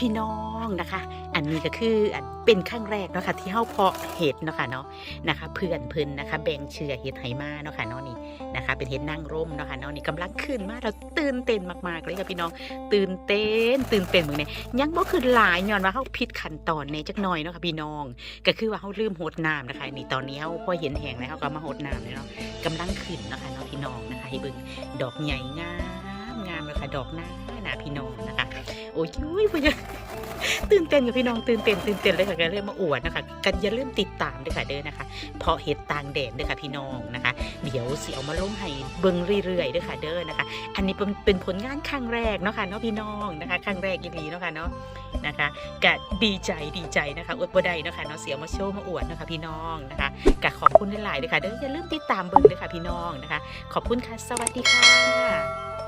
พี่น้องนะคะ อันนี้ก็คือเป็นครั้งแรกเนาะค่ะที่เฮาเพาะเห็ดเนาะค่ะเนาะนะคะ เพื่อนเพิ่นนะคะ แบ่งเชื้อเห็ดไหมาเนาะค่ะเนาะนี่นะคะ เป็นเห็ดนางร่มเนาะค่ะเนาะนี่กำลังขึ้นมาเราตื่นเต้นมากๆเลยค่ะพี่น้องตื่นเต้น ตื่นเต้นเหมือนเนี่ยยังบ่คือหลายย้อนว่าเฮาผิดขั้นตอนในจักหน่อยเนาะค่ะพี่น้อง ก็คือว่าเฮาลืมโหดน้ำนะคะนี่ตอนนี้เฮาพอเห็นแห้งแล้วเฮาก็มาโหดน้ำเลยเนาะกำลังขึ้นเนาะค่ะเนาะพี่น้องนะคะให้เบิ่งดอกใหญ่งามงามเลยค่ะดอกหน้าหนาพี่น้องนะคะ โอ้ยอุ้ยตื่นเต้นกับพี่น้องตื่นเต้นตื่นเต้นเลยค่ะก็เริ่มมาอวดนะคะ กันอย่าลืมติดตามด้วยค่ะเด้อนะคะ เพราะเห็ดต่างแดนด้วยค่ะพี่น้องนะคะ เดี๋ยวเสิเอามาลงให้เบิ่งเรื่อยๆด้วยค่ะเด้อนะคะ อันนี้เป็นเป็นผลงานครั้งแรกเนาะค่ะเนาะพี่น้องนะคะครั้งแรกอีหลีเนาะค่ะเนาะนะคะกะดีใจดีใจนะคะอวดบ่ได้เนาะค่ะเนาะเสียมาโชว์มาอวดนะคะพี่น้องนะคะกะขอบคุณหลายๆด้วยค่ะเด้ออย่าลืมติดตามเบิ่งด้วยค่ะพี่น้องนะคะ ขอบคุณค่ะสวัสดีค่ะ